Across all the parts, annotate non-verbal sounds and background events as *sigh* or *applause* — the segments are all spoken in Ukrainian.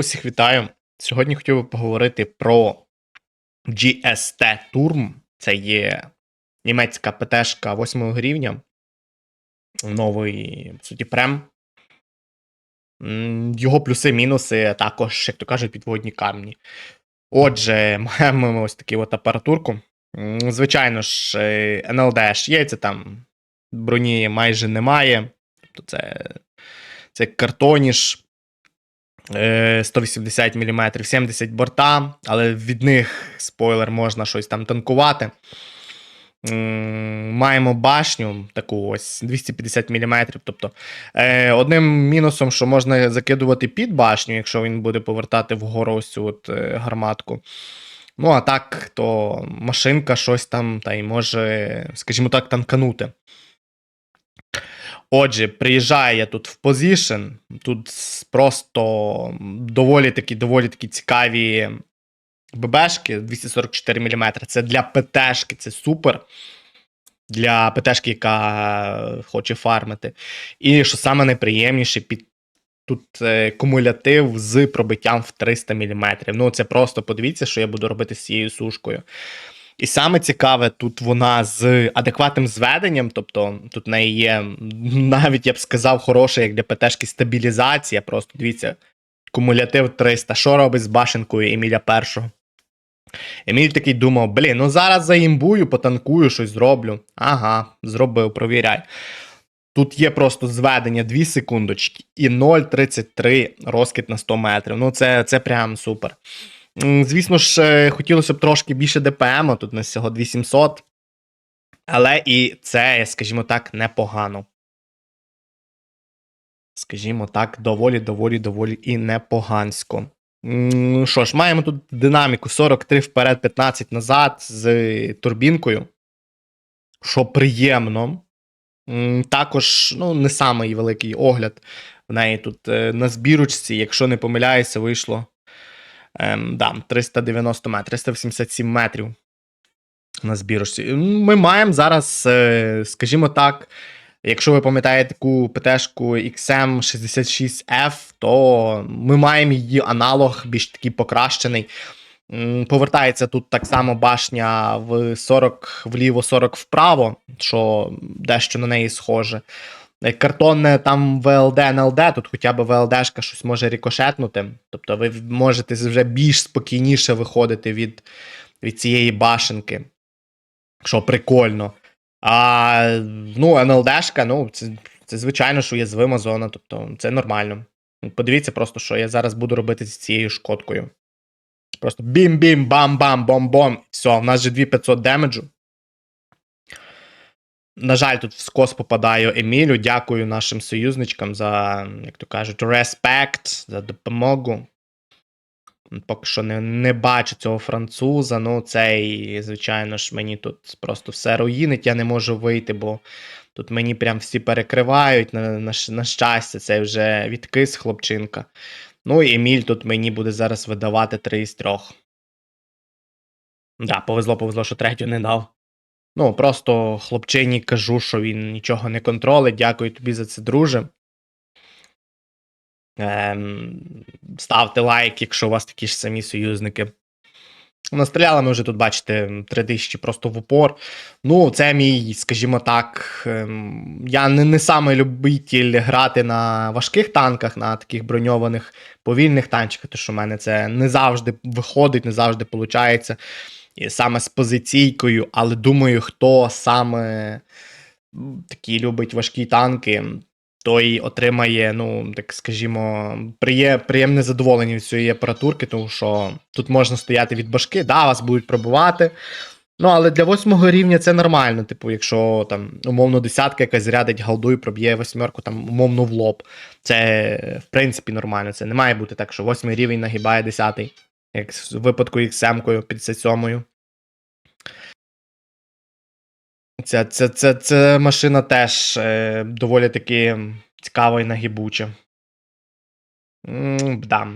Усіх вітаю. Сьогодні хотів би поговорити про GST Turm. Це є німецька ПТшка 8 рівня. Новий, в суті, прем. Його плюси-мінуси, також, як то кажуть, підводні камні. Отже, *laughs* маємо ми ось таку от апаратурку. Звичайно ж, е, ж є, це там броні майже немає. Тобто це, це картоніж. Е, 180 мм, 70 борта, але від них, спойлер, можна щось там танкувати. Маємо башню таку ось 250 мм. Тобто, е, одним мінусом, що можна закидувати під башню, якщо він буде повертати вгору ось цю от, е, гарматку. Ну, а так, то машинка щось там та й може, скажімо так, танканути. Отже, приїжджаю я тут в позішн. Тут просто доволі такі, доволі такі цікаві ББшки 244 мм. Це для ПТшки, це супер. Для ПТшки, яка хоче фармити. І що саме найприємніше, під тут е, кумулятив з пробиттям в 300 мм. Ну, це просто подивіться, що я буду робити з цією сушкою. І саме цікаве, тут вона з адекватним зведенням, тобто тут в неї є навіть, я б сказав, хороша, як для ПТшки стабілізація. Просто дивіться, кумулятив 300. Що робить з башенкою Еміля першого? Еміль такий думав: блін, ну зараз заімбую, потанкую, щось зроблю. Ага, зробив, провіряй. Тут є просто зведення 2 секундочки і 0,33 розкид на 100 метрів. Ну, це, це прям супер. Звісно ж, е, хотілося б трошки більше ДПМ, тут на всього 2700. Але і це, скажімо так, непогано. Скажімо так, доволі, доволі, доволі і непогансько. Ну що ж, маємо тут динаміку 43 вперед, 15 назад з турбінкою. Що приємно. Також, ну, не самий великий огляд. В неї тут е, на збірочці, якщо не помиляюся, вийшло ем, да, 390 метрів, 387 метрів на збірочці. Ми маємо зараз, е, скажімо так, якщо ви пам'ятаєте таку ПТшку XM66F, то ми маємо її аналог більш такий покращений. Повертається тут так само башня в 40 вліво, 40 вправо, що дещо на неї схоже. Е, Картонне там ВЛД, НЛД, тут хоча б ВЛДшка щось може рікошетнути. Тобто ви можете вже більш спокійніше виходити від, від цієї башенки. Що прикольно. А ну, НЛДшка, ну, це, це звичайно, що уязвима зона, тобто це нормально. Подивіться просто, що я зараз буду робити з цією шкодкою. Просто бім-бім, бам-бам, бом-бом. Все, в нас же 2500 демеджу. На жаль, тут в скос попадаю Емілю. Дякую нашим союзничкам за, як то кажуть, респект, за допомогу. Поки що не, не бачу цього француза. Ну, цей, звичайно ж, мені тут просто все руїнить. Я не можу вийти, бо тут мені прям всі перекривають. На, на, на щастя, це вже відкис хлопчинка. Ну, і Еміль тут мені буде зараз видавати 3 із 3. Да, повезло, повезло, що третю не дав. Ну, просто хлопчині кажу, що він нічого не контролить. Дякую тобі за це, друже. Ем, ставте лайк, якщо у вас такі ж самі союзники. Настріляли ми вже тут, бачите, 3000 просто в упор. Ну, це мій, скажімо так, ем, я не, не самий любитель грати на важких танках, на таких броньованих повільних танчиках, тому що в мене це не завжди виходить, не завжди виходить. І саме з позиційкою, але думаю, хто саме такі любить важкі танки, той отримає, ну, так скажімо, приє, приємне задоволення від цієї апаратурки, тому що тут можна стояти від башки, да, вас будуть пробувати. Ну, але для восьмого рівня це нормально. Типу, якщо там умовно десятка якась зарядить голду і проб'є восьмерку, там умовно в лоб. Це в принципі нормально. Це не має бути так, що восьмий рівень нагибає десятий, як в випадку XM-кою 57-ю. Ця, ця, ця, ця машина теж е, доволі таки цікава і нагибуча. М, Да.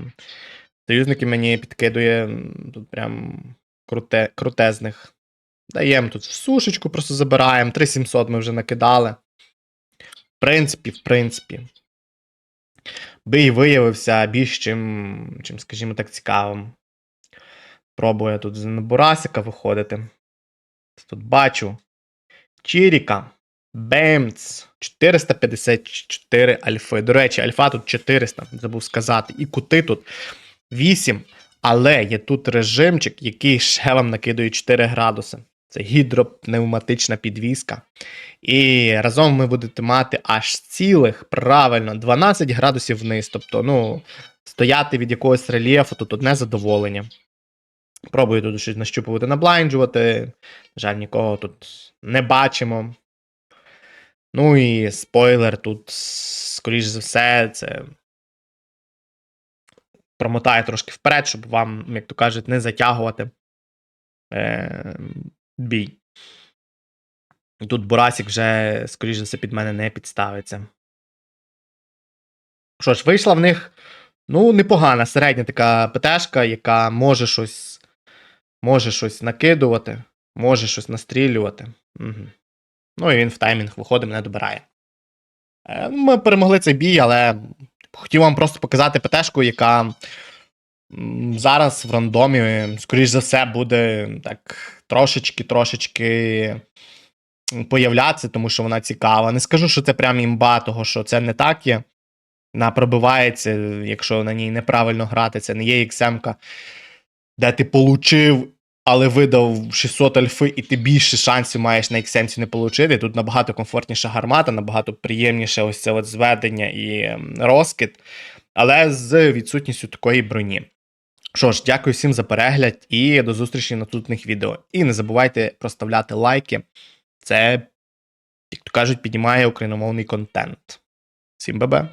Союзники мені підкидує тут прям круте, крутезних. Даємо тут в сушечку, просто забираємо. 3700 ми вже накидали. В принципі, в принципі. бій виявився більш чим, чим, скажімо так, цікавим. Пробую тут з Бурасика виходити. Тут бачу. Чіріка. Бемц. 454 альфи. До речі, альфа тут 400, забув сказати. І кути тут 8. Але є тут режимчик, який ще вам накидує 4 градуси. Це гідропневматична підвіска. І разом ви будете мати аж цілих, правильно, 12 градусів вниз. Тобто, ну, стояти від якогось рельєфу тут одне задоволення. Пробую тут щось нащупувати, наблайнджувати. На жаль, нікого тут не бачимо. Ну і спойлер тут, скоріш за все, це промотаю трошки вперед, щоб вам, як то кажуть, не затягувати е, бій. Тут Бурасік вже, скоріш за все, під мене не підставиться. Що ж, вийшла в них, ну, непогана середня така ПТшка, яка може щось, може щось накидувати, може щось настрілювати. Угу. Ну і він в таймінг виходить, мене добирає. Е, ну, Ми перемогли цей бій, але хотів вам просто показати ПТшку, яка зараз в рандомі, скоріш за все, буде так трошечки-трошечки появлятися, тому що вона цікава. Не скажу, що це прям імба, того що це не так є. Вона пробивається, якщо на ній неправильно грати, це не є XM, де ти получив, але видав 600 альфи, і ти більше шансів маєш на XM не получити. Тут набагато комфортніша гармата, набагато приємніше ось це от зведення і ем, розкид, але з відсутністю такої броні. Що ж, дякую всім за перегляд і до зустрічі на наступних відео. І не забувайте проставляти лайки. Це, як то кажуть, піднімає україномовний контент. Всім бебе!